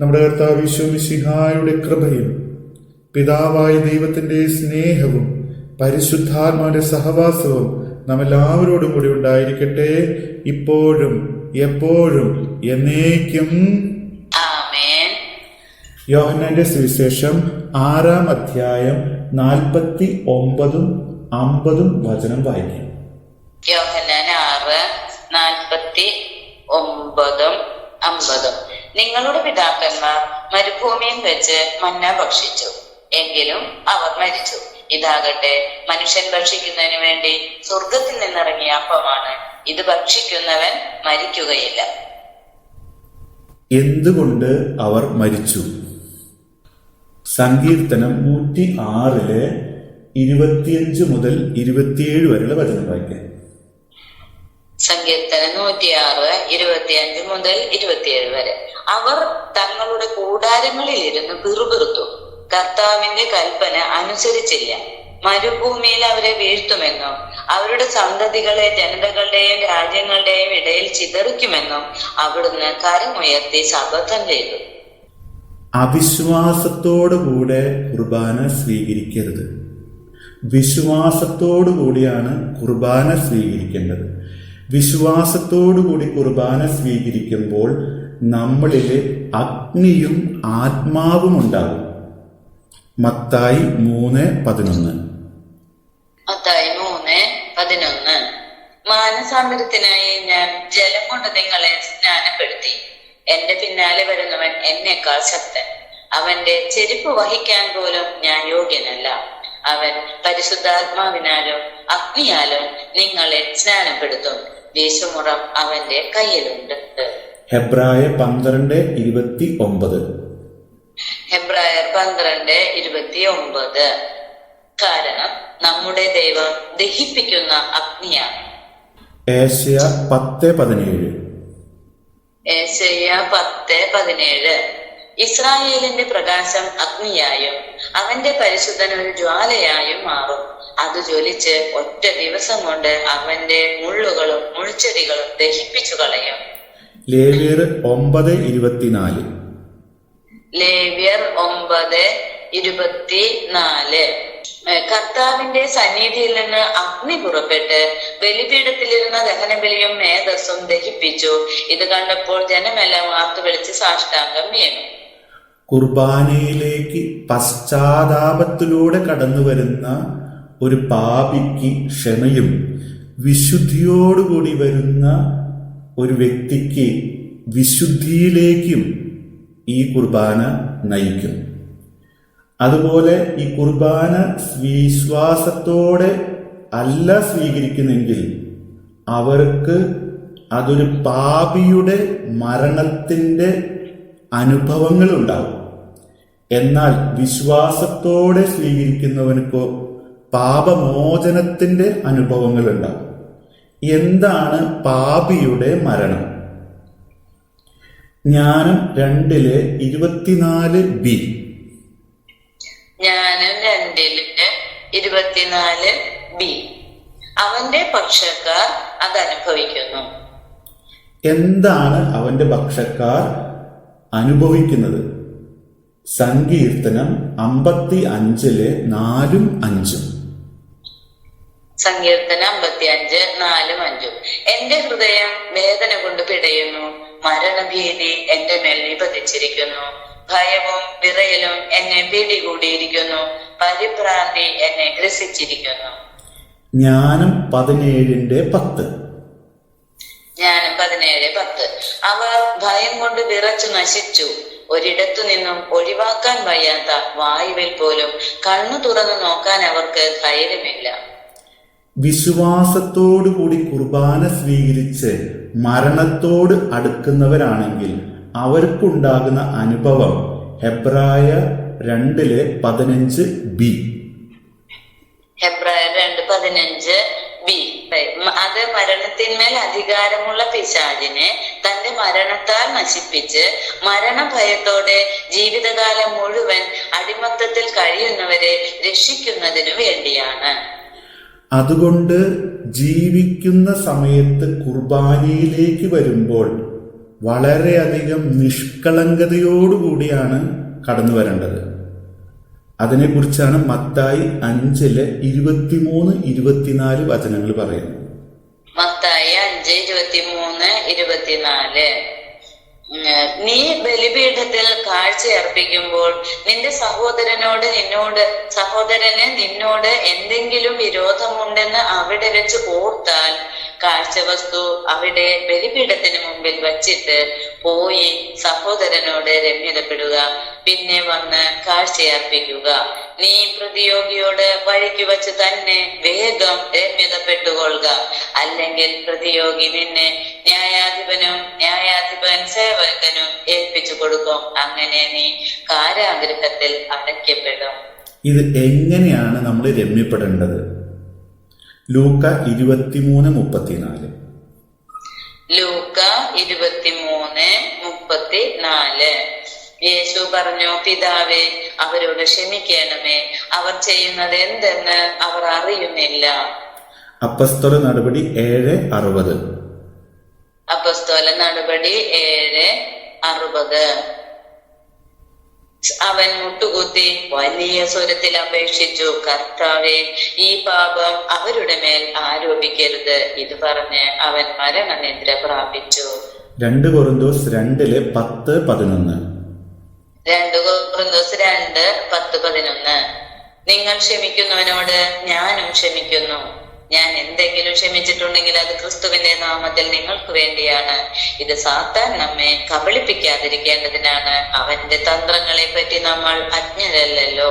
നമ്മുടെ കർത്താവ് വിശ്വമിശിഹായുടെ കൃപയും പിതാവായ ദൈവത്തിന്റെ സ്നേഹവും പരിശുദ്ധാത്മാവിന്റെ സഹവാസവും നാം എല്ലാവരോടും കൂടി ഉണ്ടായിരിക്കട്ടെ. ഇപ്പോഴും എപ്പോഴും എന്നേക്കും. ആമേൻ. യോഹന്നാന്റെ സുവിശേഷം ആറാം അധ്യായം നാൽപ്പത്തി ഒമ്പതും അമ്പതും വചനം വായിക്കാം. യോഹന്നാൻ ആറ് നാൽപ്പത്തി ഒമ്പതും അമ്പതും. നിങ്ങളുടെ പിതാക്കന്മാർ മരുഭൂമിയിൽ വെച്ച് മന്ന ഭക്ഷിച്ചു. എങ്കിലും അവർ മരിച്ചു. ഇതാകട്ടെ മനുഷ്യൻ ഭക്ഷിക്കുന്നതിന് വേണ്ടി സ്വർഗത്തിൽ നിന്നിറങ്ങിയ അപ്പമാണ്. ഇത് ഭക്ഷിക്കുന്നവൻ മരിക്കുകയില്ല. എന്തുകൊണ്ട് അവർ മരിച്ചു? സങ്കീർത്തനം നൂറ്റി ആറിൽ ഇരുപത്തിയഞ്ച് മുതൽ ഇരുപത്തിയേഴ് വരെയുള്ള വചനം വായിക്കാം സങ്കീർത്തനം നൂറ്റിയാറ് ഇരുപത്തിയഞ്ച് മുതൽ ഇരുപത്തിയേഴ് വരെ. അവർ തങ്ങളുടെ കൂടാരങ്ങളിൽ ഇരുന്ന് പിറുപിറുത്തു. കർത്താവിന്റെ കൽപ്പന അനുസരിച്ചില്ല. മരുഭൂമിയിൽ അവരെ വീഴ്ത്തുമെന്നും അവരുടെ സന്തതികളെ ജനതകളുടെയും രാജ്യങ്ങളുടെയും ഇടയിൽ ചിതറിക്കുമെന്നും അവിടുന്ന് കരമുയർത്തി ശപഥം ചെയ്തു. അവിശ്വാസത്തോടുകൂടെ കുർബാന സ്വീകരിക്കരുത്. വിശ്വാസത്തോടു കൂടിയാണ് കുർബാന സ്വീകരിക്കേണ്ടത്. വിശ്വാസത്തോടുകൂടി കുർബാന സ്വീകരിക്കുമ്പോൾ നമ്മളിൽ അഗ്നിയും ആത്മാവും ഉണ്ടാകും. മത്തായി മൂന്ന് പതിനൊന്ന്. മത്തായി മൂന്ന് പതിനൊന്ന്. മാനസാന്തരത്തിനായി ഞാൻ ജലം കൊണ്ട് നിങ്ങളെ സ്നാനപ്പെടുത്തി. എന്റെ പിന്നാലെ വരുന്നവൻ എന്നേക്കാൾ ശക്തൻ. അവന്റെ ചെരുപ്പ് വഹിക്കാൻ പോലും ഞാൻ യോഗ്യനല്ല. അവൻ പരിശുദ്ധാത്മാവിനാലും അഗ്നിയാലും നിങ്ങളെ സ്നാനപ്പെടുത്തും. വീശുമുറം അവന്റെ കയ്യിലുണ്ട്. ഹെബ്രായ പന്ത്രണ്ട് ഇരുപത്തി ഒമ്പത്. ഹെബ്രായർ പന്ത്രണ്ട് ഇരുപത്തി ഒമ്പത്. കാരണം നമ്മുടെ ദൈവം ദഹിപ്പിക്കുന്ന അഗ്നിയാണ്. ഏഷ്യ പത്ത് പതിനേഴ്. ഏഷ്യ പത്ത് പതിനേഴ്. ഇസ്രായേലിന്റെ പ്രകാശം അഗ്നിയായും അവന്റെ പരിശുദ്ധൻ ഒരു ജ്വാലയായും മാറും. അത് ജ്വലിച്ച് ഒറ്റ ദിവസം കൊണ്ട് അവന്റെ മുള്ളുകളും മുൾച്ചെടികളും ദഹിപ്പിച്ചു കളയും. ലേവ്യർ ഒമ്പത് ഇരുപത്തിനാല്. ലേവ്യർ ഒമ്പത് ഇരുപത്തിനാല്. കർത്താവിന്റെ സന്നിധിയിൽ നിന്ന് അഗ്നി പുറപ്പെട്ട് ബലിപീഠത്തിലിരുന്ന ദഹനബലിയും മേധസ്സും ദഹിപ്പിച്ചു. ഇത് കണ്ടപ്പോൾ ജനമെല്ലാം വാർത്തു വിളിച്ച് സാഷ്ടാംഗം വീണു. കുർബാനയിലേക്ക് പശ്ചാത്താപത്തിലൂടെ കടന്നു വരുന്ന ഒരു പാപിക്ക് ക്ഷമയും വിശുദ്ധിയോടുകൂടി വരുന്ന ഒരു വ്യക്തിക്ക് വിശുദ്ധിയിലേക്കും ഈ കുർബാന നയിക്കും. അതുപോലെ ഈ കുർബാന വിശ്വാസത്തോടെ അല്ല സ്വീകരിക്കുന്നെങ്കിൽ അവർക്ക് അതൊരു പാപിയുടെ മരണത്തിന്റെ അനുഭവങ്ങൾ ഉണ്ടാവും എന്നാൽ വിശ്വാസത്തോടെ സ്വീകരിക്കുന്നവനക്കോ പാപമോചനത്തിന്റെ അനുഭവങ്ങൾ ഉണ്ടാവും എന്താണ് പാപിയുടെ മരണം? ജ്ഞാനം രണ്ടിലെ ഇരുപത്തിനാല് ബി. ജ്ഞാനം രണ്ടിൽ ഇരുപത്തിനാല് ബി. അവന്റെ പക്ഷക്കാർ അത് അനുഭവിക്കുന്നു എന്താണ് അവന്റെ ഭക്ഷക്കാർ? അനുഭവിക്കുന്നത്. സങ്കീർത്തനം അമ്പത്തി അഞ്ചിലെ നാലും അഞ്ചും. സങ്കീർത്തനം അമ്പത്തി അഞ്ച് നാലും അഞ്ചും. എന്റെ ഹൃദയം വേദന കൊണ്ട് പിടയുന്നു. മരണഭീതി എന്റെ മേൽ നിപതിച്ചിരിക്കുന്നു ഭയവും വിറയലും എന്നെ പിടികൂടിയിരിക്കുന്നു. പരിഭ്രാന്തി എന്നെ ഗ്രസിച്ചിരിക്കുന്നു ജ്ഞാനം പതിനേഴിന്റെ പത്ത്. ജ്ഞാനം പതിനേഴ് പത്ത്. അവർ ഭയം കൊണ്ട് വിറച്ചു നശിച്ചു. ഒരിടത്തു നിന്നും ഒഴിവാക്കാൻ വയ്യാത്ത വായുവിൽ പോലും കണ്ണു തുറന്നു നോക്കാൻ അവർക്ക് ധൈര്യമില്ല. വിശ്വാസത്തോടുകൂടി കുർബാന സ്വീകരിച്ച് മരണത്തോട് അടുക്കുന്നവരാണെങ്കിൽ അവർക്കുണ്ടാകുന്ന അനുഭവം ഹെബ്രായ രണ്ടിലെ പതിനഞ്ച് ബി. ഹെബ്രായ രണ്ട് പതിനഞ്ച് ബി അത് മരണത്തിന്മേൽ അധികാരമുള്ള പിശാചിനെ തന്റെ മരണത്താൽ നശിപ്പിച്ച് മരണഭയത്തോടെ ജീവിതകാലം മുഴുവൻ അടിമത്തത്തിൽ കഴിയുന്നവരെ രക്ഷിക്കുന്നതിനു വേണ്ടിയാണ്. അതുകൊണ്ട് ജീവിക്കുന്ന സമയത്ത് കുർബാനയിലേക്ക് വരുമ്പോൾ വളരെയധികം നിഷ്കളങ്കതയോടുകൂടിയാണ് കടന്നു വരേണ്ടത് അതിനെക്കുറിച്ചാണ് മത്തായി അഞ്ചിൽ ഇരുപത്തിമൂന്ന് ഇരുപത്തിനാല് വചനങ്ങൾ പറയുന്നത്. മത്തായി അഞ്ച് ഇരുപത്തിമൂന്ന് ഇരുപത്തിനാല്. നീ ബലിപീഠത്തിൽ കാഴ്ച അർപ്പിക്കുമ്പോൾ നിന്റെ സഹോദരനോട് നിന്നോട് സഹോദരന് നിന്നോട് എന്തെങ്കിലും വിരോധമുണ്ടെന്ന് അവിടെ വെച്ച് ഓർത്താൽ കാഴ്ചവസ്തു അവിടെ ബലിപീഠത്തിന് മുമ്പിൽ വച്ചിട്ട് പോയി സഹോദരനോട് രമ്യതപ്പെടുക. പിന്നെ വന്ന് കാഴ്ചയർപ്പിക്കുക. നീ പ്രതിയോഗിയോട് വഴിക്ക് വച്ച് തന്നെ വേഗം രമ്യതപ്പെട്ടുകൊള്ളുക. അല്ലെങ്കിൽ പ്രതിയോഗി നിന്നെ ന്യായാധിപനും ന്യായാധിപൻ സേവകനും ഏൽപ്പിച്ചു കൊടുക്കും. അങ്ങനെ നീ കാരാഗ്രഹത്തിൽ അടയ്ക്കപ്പെടും. ഇത് എങ്ങനെയാണ് നമ്മൾ രമ്യപ്പെടേണ്ടത്? ലൂക്ക ഇരുപത്തിമൂന്ന് മുപ്പത്തിനാല്. ലൂക്ക ഇരുപത്തിമൂന്ന് മുപ്പത്തിനാല്. യേശു പറഞ്ഞു പിതാവേ അവരോട് ക്ഷമിക്കണമേ. അവർ ചെയ്യുന്നത് എന്തെന്ന് അവർ അറിയുന്നില്ല. അപ്പസ്തോല നടപടി ഏഴ് അറുപത്. അപ്പസ്തോല നടപടി ഏഴ് അറുപത്. അവൻ മുട്ടുകുത്തി വലിയ സ്വരത്തിൽ അപേക്ഷിച്ചു കർത്താവെ ഈ പാപം അവരുടെ മേൽ ആരോപിക്കരുത്. ഇത് പറഞ്ഞ് അവൻ മരണനിദ്ര പ്രാപിച്ചു. രണ്ട് കൊറിന്തോസ് രണ്ടിലെ പത്ത് പതിനൊന്ന്. രണ്ട് കുറുന്തോസ് രണ്ട് പത്ത് പതിനൊന്ന്. നിങ്ങൾ ക്ഷമിക്കുന്നവനോട് ഞാനും ക്ഷമിക്കുന്നു. ഞാൻ എന്തെങ്കിലും ക്ഷമിച്ചിട്ടുണ്ടെങ്കിൽ അത് ക്രിസ്തുവിന്റെ നാമത്തിൽ നിങ്ങൾക്ക് വേണ്ടിയാണ്. ഇത് സാത്താൻ നമ്മെ കബളിപ്പിക്കാതിരിക്കേണ്ടതിനാണ്. അവന്റെ തന്ത്രങ്ങളെ പറ്റി നമ്മൾ അജ്ഞരല്ലല്ലോ.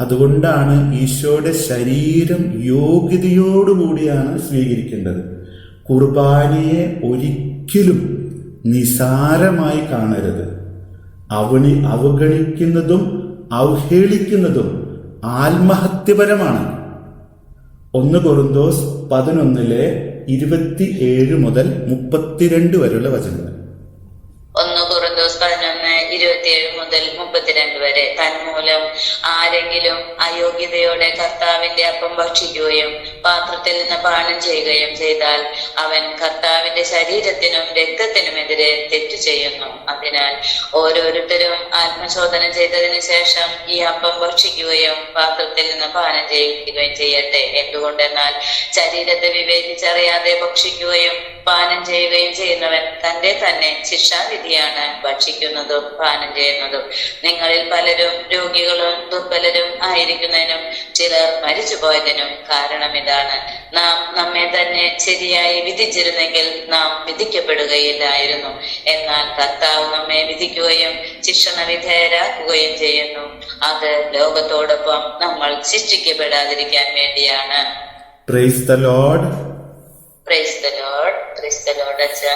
അതുകൊണ്ടാണ് ഈശോയുടെ ശരീരം യോഗ്യതയോടുകൂടിയാണ് സ്വീകരിക്കേണ്ടത്. കുർബാനയെ ഒരിക്കലും നിസാരമായി കാണരുത്. അവണി അവഗണിക്കുന്നതും അവഹേളിക്കുന്നതും ആത്മഹത്യപരമാണ്. ഒന്ന് കൊറുന്തോസ് പതിനൊന്നിലെ ഇരുപത്തിയേഴ് മുതൽ മുപ്പത്തിരണ്ട് വരെയുള്ള വചനങ്ങൾ. ഒന്ന് കൊറുന്തോസ് പതിനൊന്ന് ഇരുപത്തിയേഴ് മുതൽ മുപ്പത്തിരണ്ട് വരെ. തന്മൂലം ആരെങ്കിലും അയോഗ്യതയോടെ കർത്താവിന്റെ അപ്പം ഭക്ഷിക്കുകയും പാത്രത്തിൽ നിന്ന് പാനം ചെയ്യുകയും ചെയ്താൽ അവൻ കർത്താവിന്റെ ശരീരത്തിനും തെറ്റു ചെയ്യുന്നു. അതിനാൽ ഓരോരുത്തരും ആത്മശോധന ചെയ്തതിനു ശേഷം ഈ അപ്പം ഭക്ഷിക്കുകയും പാത്രത്തിൽ നിന്ന് പാനം ചെയ്യിക്കുകയും ചെയ്യട്ടെ. എന്തുകൊണ്ടെന്നാൽ ശരീരത്തെ വിവേചിച്ചറിയാതെ ഭക്ഷിക്കുകയും പാനം ചെയ്യുകയും ചെയ്യുന്നവൻ തന്റെ തന്നെ ശിക്ഷാവിധിയാണ് ഭക്ഷിക്കുന്നതും പാനം ചെയ്യുന്നതും. നിങ്ങളിൽ പലരും രോഗികളും ദുർബലരും ആയിരിക്കുന്നതിനും ചിലർ മരിച്ചു പോയതിനും കാരണം ഇതാണ്. നാം നമ്മെ തന്നെ ശരിയായി വിധിച്ചിരുന്നെങ്കിൽ നാം വിധിക്കപ്പെടുകയില്ലായിരുന്നു. എന്നാൽ കർത്താവ് നമ്മെ വിധിക്കുകയും ശിക്ഷണ വിധേയരാക്കുകയും ചെയ്യുന്നു. അത് ലോകത്തോടൊപ്പം നമ്മൾ ശിക്ഷിക്കപ്പെടാതിരിക്കാൻ വേണ്ടിയാണ്. Praise the lord praise the lord praise the lord അച്ഛാ.